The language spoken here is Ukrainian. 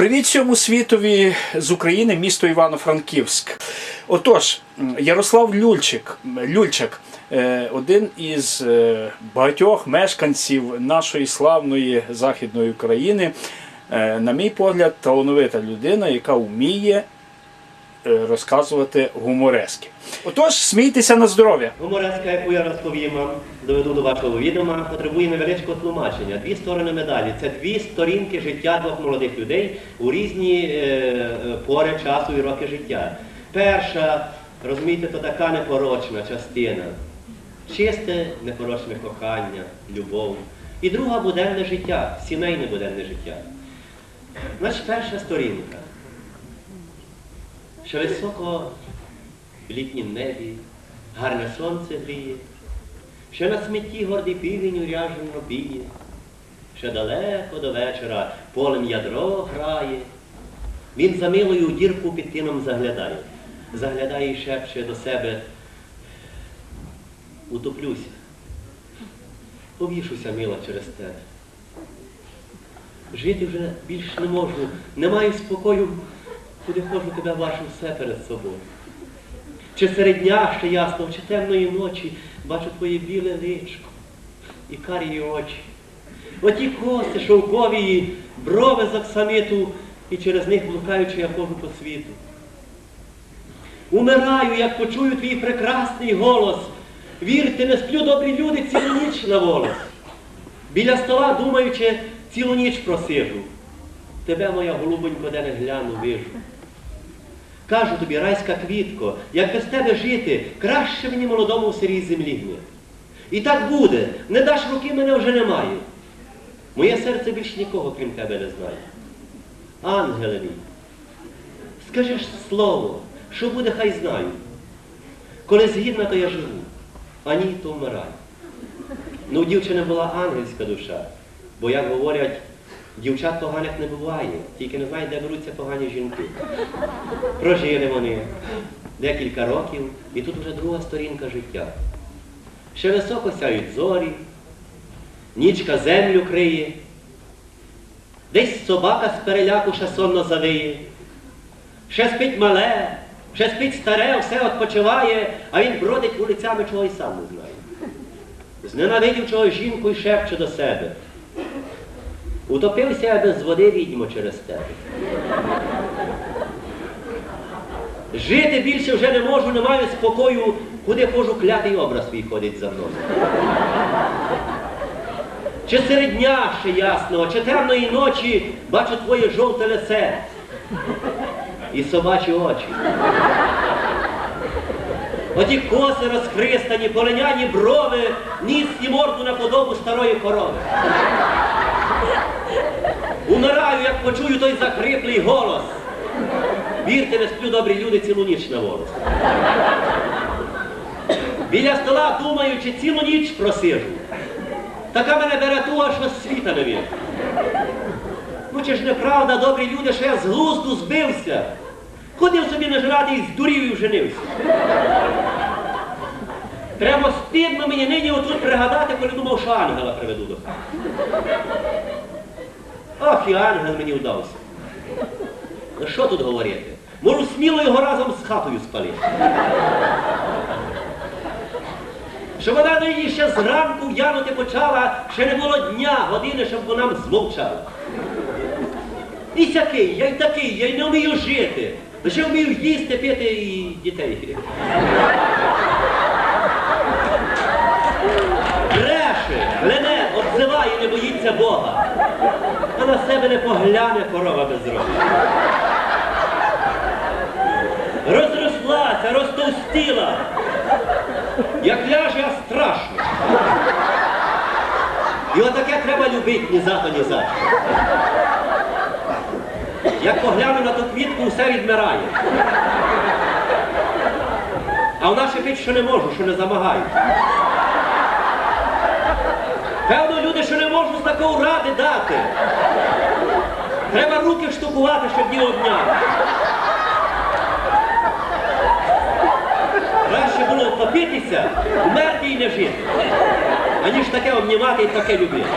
Привіт всьому світові з України, місто Івано-Франківськ. Отож, Ярослав Люльчик, Люльчик е, один із е, багатьох мешканців нашої славної Західної України, е, на мій погляд, талановита людина, яка вміє розказувати гуморески. Отож, смійтеся на здоров'я. Гумореска, яку я розповім вам, доведу до вашого відома, потребує невеличкого тлумачення. Дві сторони медалі. Це дві сторінки життя двох молодих людей у різні е, е, пори часу і роки життя. Перша, розумієте, то така непорочна частина. Чисте непорочне кохання, любов. І друга буденне життя, сімейне буденне життя. Значить, перша сторінка. Що високо в літнім небі, гарне сонце гріє, ще на смітті гордий півень уряжено піє, ще далеко до вечора полем ядро грає. Він за милою дірку під тином заглядає, заглядає і шепче до себе, утоплюся, повішуся, мила, через тебе. Жити вже більш не можу, не маю спокою, куди тебе бачу все перед собою. Чи серед дня ще ясного, чи темної ночі бачу твоє біле личко і карі очі. Оті коси шовкові, брови з оксамиту, і через них блукаючи, я ходжу по світу. Умираю, як почую твій прекрасний голос. Вірте, не сплю добрі люди цілу ніч на волос. Біля стола, думаючи, цілу ніч просижу. Тебе, моя голубонько, де не гляну, вижу. Кажу тобі, райська квітко, як без тебе жити, краще мені молодому в сирій землі гни. І так буде, не даш руки мене вже немає. Моє серце більш нікого, крім тебе, не знає. Ангеле мій, скажи ж слово, що буде, хай знаю. Коли згідна, то я живу, а ні, то вмираю. Ну, у дівчини була ангельська душа, бо, як говорять, дівчат поганих не буває, тільки не знають, де беруться погані жінки. Прожили вони декілька років, і тут вже друга сторінка життя. Ще високо сяють зорі, нічка землю криє, десь собака з переляку ще сонно завиє, ще спить мале, ще спить старе, все відпочиває, а він бродить вулицями, чого й сам не знає. Зненавидів чого жінку й шепче до себе. Утопився я без води, відьмо, через тебе. Жити більше вже не можу, не маю спокою, куди хожу, клятий образ свій ходить за мною. Чи серед дня ще ясного, чи темної ночі бачу твоє жовте лице і собачі очі. Оті коси розхристані, полиняні брови, ніс і морду на подобу старої корови. Почую той захриплий голос. Вірте, не сплю добрі люди цілу ніч на волос. Біля стола, думаючи, цілу ніч просижу. Така мене бере туга, що світа не вірю. Ну чи ж неправда, добрі люди, що я з глузду збився. Ходив собі не жрати і здурів і вженився. Прямо стидно мені нині отут пригадати, коли думав, що ангела приведу до хати. Ох, і ангел мені вдався. Ну що тут говорити? Можу сміло його разом з хатою спалити. Що вона нині ще зранку в'янути почала, ще не було дня, години, щоб вона змовчала. І сякий, я й такий, я й не вмію жити. Лише вмію їсти, пити і дітей. Бреше, обзиває, не боїться Бога. А на себе не погляне корова без року. Розрослася, розтовстіла. Як ляже, а страшно. І отаке треба любити ні за то, ні за що. Як погляну на ту квітку, все відмирає. А вона шипить, що не можу, що не замагаю. Певно, люди, що не можуть такого ради дати. Треба руки штукувати, щоб діло дня. Краще було втопитися, вмерти і не жити, аніж таке обнімати і таке любити.